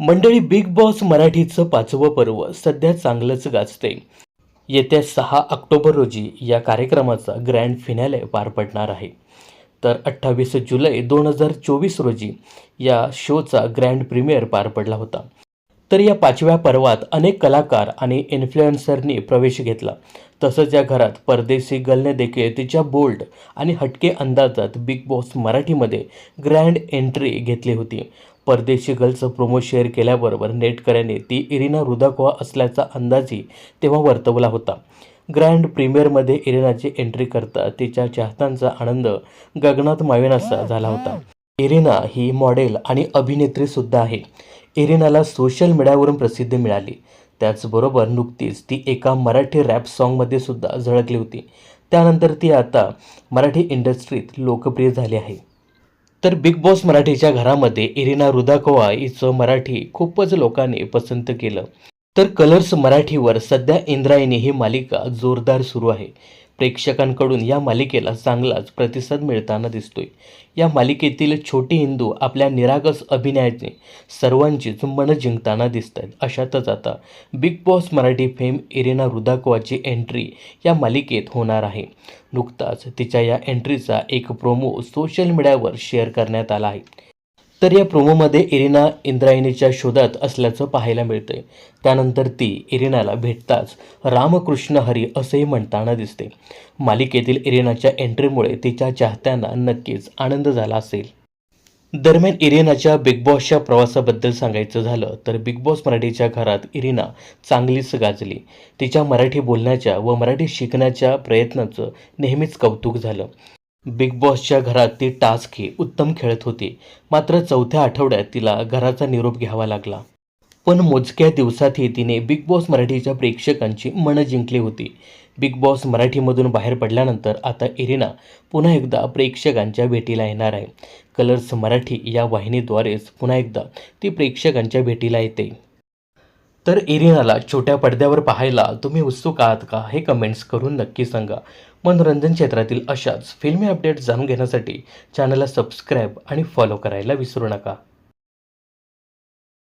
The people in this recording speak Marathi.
मंडळी बिग बॉस मराठीचं पाचवं पर्व सध्या चांगलंच गाजते येत्या सहा ऑक्टोबर रोजी या कार्यक्रमाचा ग्रँड फिनॅले पार पडणार आहे. तर अठ्ठावीस जुलै दोन हजार चोवीस रोजी या शोचा ग्रँड प्रीमियर पार पडला होता. तर या पाचव्या पर्वात अनेक कलाकार आणि इन्फ्लुएन्सरनी प्रवेश घेतला. तसंच या घरात परदेशी गलने देखील तिच्या बोल्ड आणि हटके अंदाजात बिग बॉस मराठीमध्ये ग्रँड एंट्री घेतली होती. परदेशी गर्लचं प्रोमो शेअर केल्याबरोबर नेटकऱ्याने ती इरिना रुदाकोवा असल्याचा अंदाजही तेव्हा वर्तवला होता. ग्रँड प्रीमियरमध्ये इरिनाची एंट्री करता तिच्या चाहत्यांचा आनंद गगनात माविनासा झाला होता. इरिना ही मॉडेल आणि अभिनेत्री सुद्धा आहे. इरिनाला सोशल मीडियावरून प्रसिद्धी मिळाली. त्याचबरोबर नुकतीच ती एका मराठी रॅप सॉन्गमध्ये सुद्धा झळकली होती. त्यानंतर ती आता मराठी इंडस्ट्रीत लोकप्रिय झाली आहे. तर बिग बॉस मराठीच्या घरामध्ये इरिना रुदाकोवा हिचं मराठी खूपच लोकांनी पसंत केलं. तर कलर्स मराठीवर सध्या इंद्रायणी ही मालिका जोरदार सुरू आहे. प्रेक्षकांकडून या मालिकेला चांगलाच प्रतिसाद मिळताना दिसतोय. या मालिकेतील छोटी हिंदू आपल्या निरागस अभिनयाने सर्वांचीच मनं जिंकताना दिसत आहेत अशातच आता Bigg Boss Marathi fame Irina रुदाकोवाची entry या मालिकेत होणार आहे. नुकताच तिच्या या एंट्रीचा एक प्रोमो सोशल मीडियावर शेअर करण्यात आला आहे. तर या प्रोमोमध्ये इरिना इंद्रायणीच्या शोधात असल्याचं पाहायला मिळतंय. त्यानंतर ती इरिनाला भेटताच रामकृष्ण हरी असंही म्हणताना दिसते. मालिकेतील इरिनाच्या एंट्रीमुळे तिच्या चाहत्यांना नक्कीच आनंद झाला असेल. दरम्यान इरिनाच्या बिग बॉसच्या प्रवासाबद्दल सांगायचं झालं तर बिग बॉस मराठीच्या घरात इरिना चांगलीच गाजली. तिच्या मराठी बोलण्याच्या व मराठी शिकण्याच्या प्रयत्नाचं नेहमीच कौतुक झालं. बिग बॉसच्या घरात ती टास्क ही उत्तम खेळत होती. मात्र चौथ्या आठवड्यात तिला घराचा निरोप घ्यावा लागला. पण मोजक्या दिवसातही तिने बिग बॉस मराठीच्या प्रेक्षकांची मनं जिंकली होती. बिग बॉस मराठीमधून बाहेर पडल्यानंतर आता इरिना पुन्हा एकदा प्रेक्षकांच्या भेटीला येणार आहे. कलर्स मराठी या वाहिनीद्वारेच पुन्हा एकदा ती प्रेक्षकांच्या भेटीला येते. तर इरिनाला छोट्या पडद्यावर पाहायला तुम्ही उत्सुक आहात का? हे कमेंट्स करून नक्की सांगा. मनोरंजन क्षेत्रातील अशाच फिल्मी अपडेट्स जाणून घेण्यासाठी चॅनलला सबस्क्राईब आणि फॉलो करायला विसरू नका.